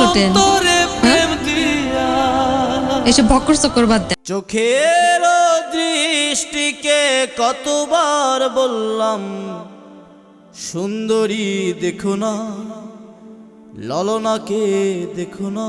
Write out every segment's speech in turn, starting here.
লোটেন? এসব ভক্কর চক্কর বাদ দেন চোখের দৃষ্টিকে কতবার বললাম সুন্দরী দেখো না ললনাকে দেখো না।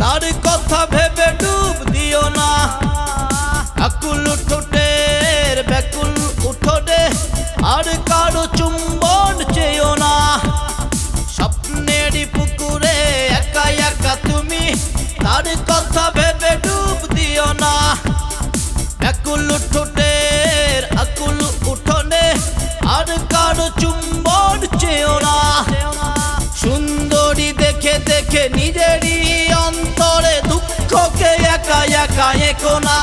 তার কথা ভেবে ডুব দিও না। আকুল ঠোঁটের ব্যাকুল উঠোনে আর কারও চুম্বন চেয়েও না। স্বপ্নের পুকুরে একা একা তুমি তার কথা ভেবে ডুব দিও না। ব্যাকুল ঠোঁটের আকুল উঠোনে আর কারও চুম্বন চেয়েও না। সুন্দরী দেখে দেখে নিজেরই একা একা একো না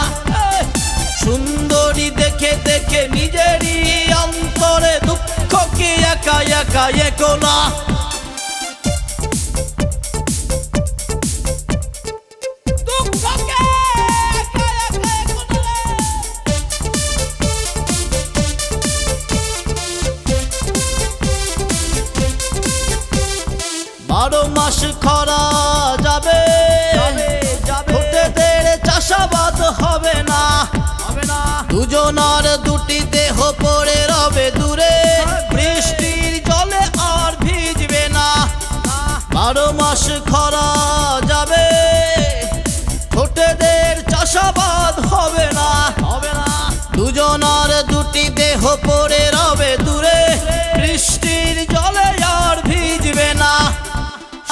সুন্দরী দেখে দেখে নিজেরই অন্তরে দুঃখকে একা একা একো একো বারো মাস খরা যাবে দুজনার দুটি দেহ পড়ে রবে দূরে। বৃষ্টির জলে আর ভিজবে না। বারো মাস খরা যাবে। ঠোঁটেদের চাষাবাদ হবে না। হবে না। দুজনার দুটি দেহ পড়ে রবে দূরে। বৃষ্টির জলে আর ভিজবে না।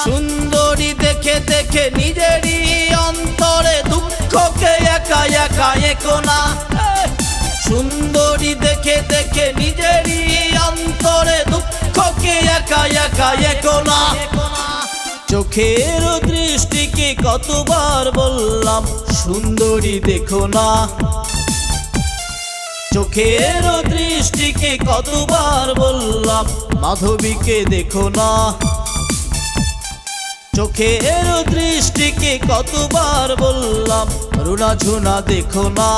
সুন্দরী দেখে দেখে নিজেরই সুন্দরী দেখে নিজেরই অন্তরে দুঃখকে একা একা একো না। চোখের দৃষ্টিকে কতবার বললাম, সুন্দরী দেখো না। চোখের দৃষ্টিকে কতবার বললাম, মাধবীকে দেখো না। চোখের দৃষ্টিকে কতবার বললাম, রুনা ঝুনা দেখো না।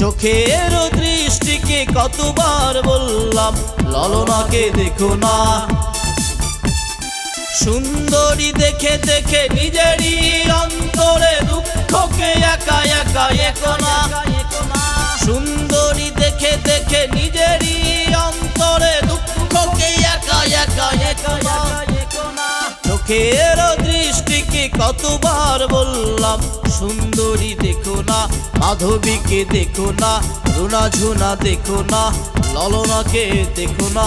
চোখের দৃষ্টিকে কতবার বললাম, ললনাকে দেখো না। সুন্দরী দেখে দেখে নিজেরই অন্তরে দুঃখকে একা একা একো না। সুন্দরী দেখে দেখে নিজেরই অন্তরে দুঃখকে একা একা একো না। চোখের কতবার বললাম, সুন্দরী দেখো না, মাধবীকে দেখো না, রুনা ঝুনা দেখো না, ললনাকে দেখো না।